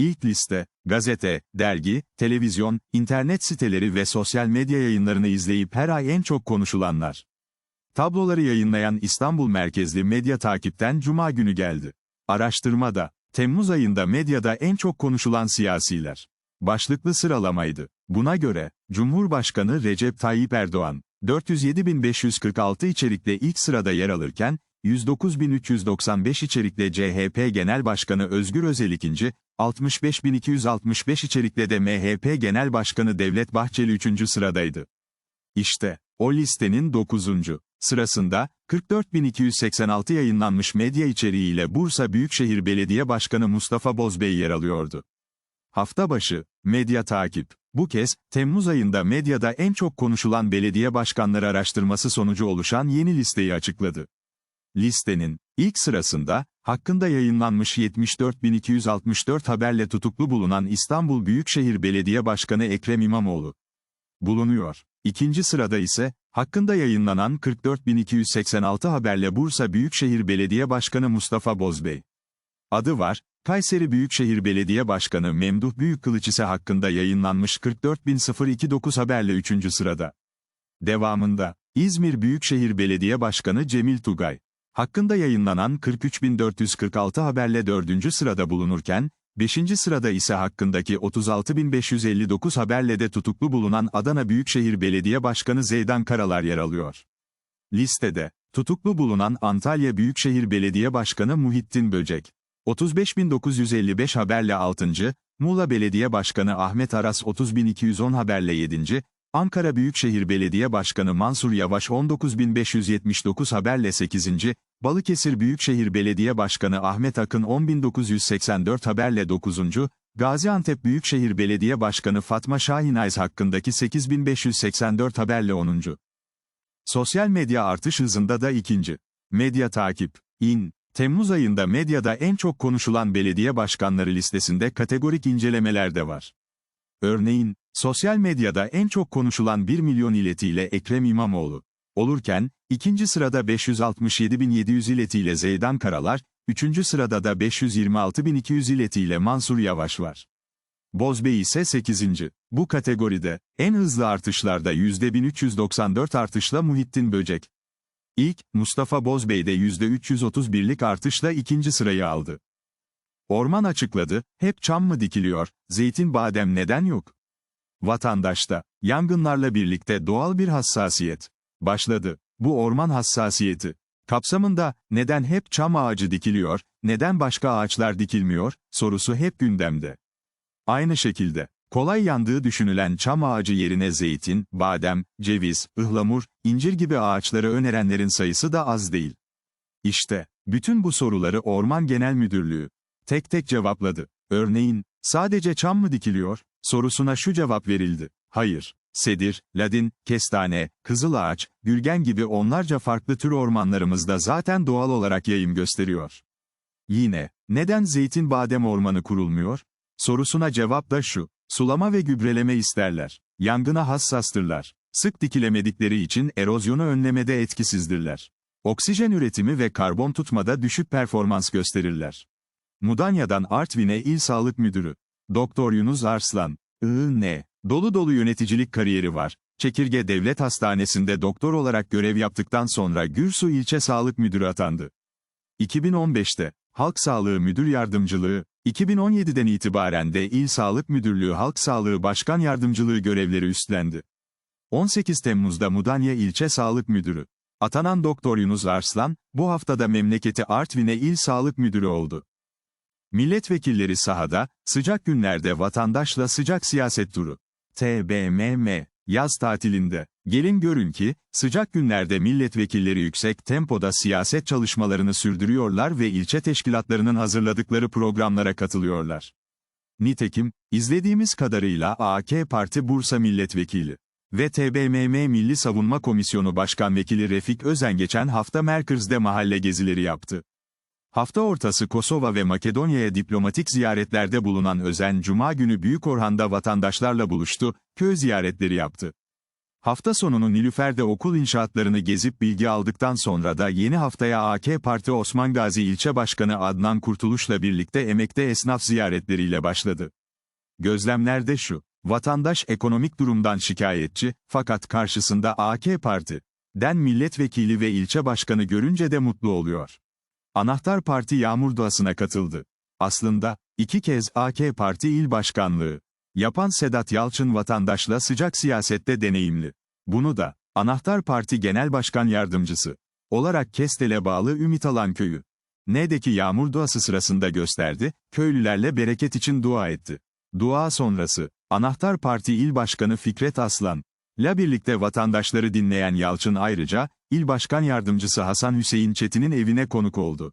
İlk liste, gazete, dergi, televizyon, internet siteleri ve sosyal medya yayınlarını izleyip her ay en çok konuşulanlar. Tabloları yayınlayan İstanbul merkezli medya takipten Cuma günü geldi. Araştırmada, Temmuz ayında medyada en çok konuşulan siyasiler. Başlıklı sıralamaydı. Buna göre, Cumhurbaşkanı Recep Tayyip Erdoğan, 407.546 içerikle ilk sırada yer alırken, 109.395 içerikle CHP Genel Başkanı Özgür Özel ikinci, 65.265 içerikle de MHP Genel Başkanı Devlet Bahçeli üçüncü sıradaydı. İşte, o listenin 9. sırasında, 44.286 yayınlanmış medya içeriğiyle Bursa Büyükşehir Belediye Başkanı Mustafa Bozbey yer alıyordu. Hafta başı, medya takip. Bu kez, Temmuz ayında medyada en çok konuşulan belediye başkanları araştırması sonucu oluşan yeni listeyi açıkladı. Listenin, ilk sırasında, hakkında yayınlanmış 74.264 haberle tutuklu bulunan İstanbul Büyükşehir Belediye Başkanı Ekrem İmamoğlu bulunuyor. İkinci sırada ise, hakkında yayınlanan 44.286 haberle Bursa Büyükşehir Belediye Başkanı Mustafa Bozbey. Adı var, Kayseri Büyükşehir Belediye Başkanı Memduh Büyükkılıç ise hakkında yayınlanmış 44.029 haberle 3. sırada. Devamında, İzmir Büyükşehir Belediye Başkanı Cemil Tugay, hakkında yayınlanan 43.446 haberle 4. sırada bulunurken, 5. sırada ise hakkındaki 36.559 haberle de tutuklu bulunan Adana Büyükşehir Belediye Başkanı Zeydan Karalar yer alıyor. Listede, tutuklu bulunan Antalya Büyükşehir Belediye Başkanı Muhittin Böcek, 35.955 haberle 6. Muğla Belediye Başkanı Ahmet Aras 30.210 haberle 7. Ankara Büyükşehir Belediye Başkanı Mansur Yavaş 19.579 haberle 8. Balıkesir Büyükşehir Belediye Başkanı Ahmet Akın 10.984 haberle 9. Gaziantep Büyükşehir Belediye Başkanı Fatma Şahinayz hakkındaki 8.584 haberle 10. Sosyal medya artış hızında da ikinci. Medya takip, in, Temmuz ayında medyada en çok konuşulan belediye başkanları listesinde kategorik incelemeler de var. Örneğin, sosyal medyada en çok konuşulan 1 milyon iletiyle Ekrem İmamoğlu olurken, ikinci sırada 567.700 iletiyle Zeydan Karalar, üçüncü sırada da 526.200 iletiyle Mansur Yavaş var. Bozbey ise 8. Bu kategoride, en hızlı artışlarda %1394 artışla Muhittin Böcek. İlk, Mustafa Bozbey'de %331'lik artışla ikinci sırayı aldı. Orman açıkladı, hep çam mı dikiliyor, zeytin badem neden yok? Vatandaşta, yangınlarla birlikte doğal bir hassasiyet başladı. Bu orman hassasiyeti kapsamında neden hep çam ağacı dikiliyor, neden başka ağaçlar dikilmiyor sorusu hep gündemde. Aynı şekilde kolay yandığı düşünülen çam ağacı yerine zeytin, badem, ceviz, ıhlamur, incir gibi ağaçları önerenlerin sayısı da az değil. İşte bütün bu soruları Orman Genel Müdürlüğü tek tek cevapladı. Örneğin, sadece çam mı dikiliyor? Sorusuna şu cevap verildi. Hayır. Sedir, ladin, kestane, kızılağaç, gülgen gibi onlarca farklı tür ormanlarımızda zaten doğal olarak yayım gösteriyor. Yine, neden zeytin badem ormanı kurulmuyor? Sorusuna cevap da şu. Sulama ve gübreleme isterler. Yangına hassastırlar. Sık dikilemedikleri için erozyonu önlemede etkisizdirler. Oksijen üretimi ve karbon tutmada düşük performans gösterirler. Mudanya'dan Artvin'e İl Sağlık Müdürü. Doktor Yunus Arslan. I.N. Dolu dolu yöneticilik kariyeri var. Çekirge Devlet Hastanesi'nde doktor olarak görev yaptıktan sonra Gürsu İlçe Sağlık Müdürü atandı. 2015'te, Halk Sağlığı Müdür Yardımcılığı, 2017'den itibaren de İl Sağlık Müdürlüğü Halk Sağlığı Başkan Yardımcılığı görevleri üstlendi. 18 Temmuz'da Mudanya İlçe Sağlık Müdürü. Atanan Doktor Yunus Arslan, bu haftada memleketi Artvin'e İl Sağlık Müdürü oldu. Milletvekilleri sahada, sıcak günlerde vatandaşla sıcak siyaset turu. TBMM, yaz tatilinde. Gelin görün ki, sıcak günlerde milletvekilleri yüksek tempoda siyaset çalışmalarını sürdürüyorlar ve ilçe teşkilatlarının hazırladıkları programlara katılıyorlar. Nitekim, izlediğimiz kadarıyla AK Parti Bursa Milletvekili ve TBMM Milli Savunma Komisyonu Başkan Vekili Refik Özen geçen hafta Merkez'de mahalle gezileri yaptı. Hafta ortası Kosova ve Makedonya'ya diplomatik ziyaretlerde bulunan Özen Cuma günü Büyük Orhan'da vatandaşlarla buluştu, köy ziyaretleri yaptı. Hafta sonunu Nilüfer'de okul inşaatlarını gezip bilgi aldıktan sonra da yeni haftaya AK Parti Osman Gazi İlçe Başkanı Adnan Kurtuluş'la birlikte emekte esnaf ziyaretleriyle başladı. Gözlemlerde şu, vatandaş ekonomik durumdan şikayetçi, fakat karşısında AK Parti, den milletvekili ve ilçe başkanı görünce de mutlu oluyor. Anahtar Parti yağmur duasına katıldı. Aslında, iki kez AK Parti il başkanlığı yapan Sedat Yalçın vatandaşla sıcak siyasette deneyimli. Bunu da, Anahtar Parti Genel Başkan Yardımcısı olarak Kestel'e bağlı Ümit Alan Köyü. Ne'deki yağmur duası sırasında gösterdi, köylülerle bereket için dua etti. Dua sonrası, Anahtar Parti İl Başkanı Fikret Aslan, la birlikte vatandaşları dinleyen Yalçın ayrıca, İl Başkan Yardımcısı Hasan Hüseyin Çetin'in evine konuk oldu.